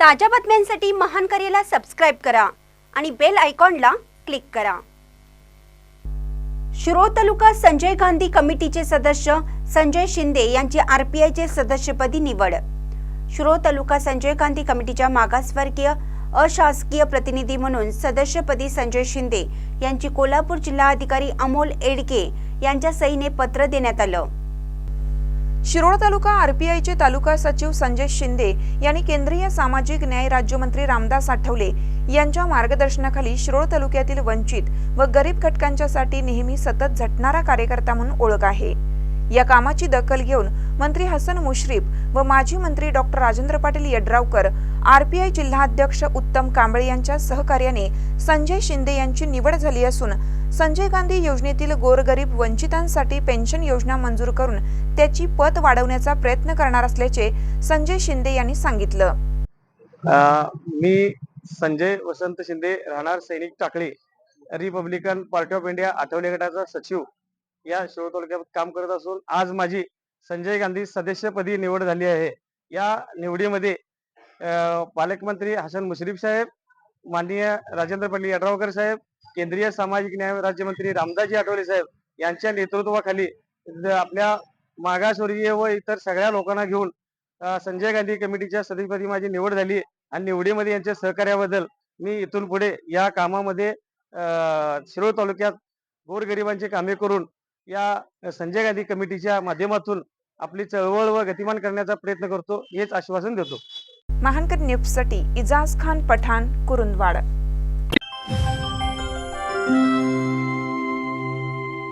ताज्या बातम्यांसाठी महान करेला सबस्क्राईब करा आणि बेल आयकॉनला क्लिक करा. शिरोळ तालुका संजय गांधी कमिटीचे सदस्य संजय शिंदे यांची आरपीआयचे सदस्यपदी निवड. शिरोळ तालुका संजय गांधी कमिटीच्या मागासवर्गीय अशासकीय प्रतिनिधी म्हणून सदस्यपदी संजय शिंदे यांची कोल्हापूर जिल्हाधिकारी अमोल एडके यांच्या सहीने पत्र देण्यात आलं. शिरोळ तालुका आरपीआयचे तालुका सचिव संजय शिंदे यांनी केंद्रीय सामाजिक न्याय राज्यमंत्री रामदास आठवले यांच्या मार्गदर्शनाखाली शिरोळ तालुक्यातील वंचित व गरीब घटकांच्यासाठी नेहमी सतत झटणारा कार्यकर्ता म्हणून ओळख आहे. या कामाची दखल घेऊन मंत्री हसन मुश्रीफ व माजी मंत्री डॉक्टर राजेंद्र पाटील यड्रावकर आरपीआय जिल्हाध्यक्ष उत्तम कांबळे यांच्या सहकार्याने संजय शिंदे यांची निवड झाली असून संजय गांधी योजनेतील गोरगरीब वंचितांसाठी पेन्शन योजना मंजूर करून त्याची पत वाढवण्याचा प्रयत्न करणार असल्याचे संजय शिंदे यांनी सांगितलं. मी संजय वसंत शिंदे राहणार Sainik Takali Republican Party of India Athawale गटाचा सचिव. या शिरोळ तालुक्यात काम करत असून आज माझी संजय गांधी सदस्यपदी निवड झाली आहे. या निवडीमध्ये पालकमंत्री हसन मुश्रीफ साहेब माननीय राजेंद्र पंडित यड्रावकर साहेब केंद्रीय सामाजिक न्याय राज्यमंत्री रामदासजी आठवले साहेब यांच्या नेतृत्वाखाली आपल्या मागासवर्गीय व इतर सगळ्या लोकांना घेऊन संजय गांधी कमिटीच्या सदस्यपदी माझी निवड झाली आणि निवडीमध्ये यांच्या सहकार्याबद्दल मी इथून पुढे या कामामध्ये शिरोळ तालुक्यात गोरगरिबांची कामे करून या संजय गांधी कमिटीच्या माध्यमातून आपली चळवळ व गतिमान करण्याचा प्रयत्न करतो हेच आश्वासन देतो. महानकर न्यूजसाठी इजाज खान पठाण कुरुंदवाड.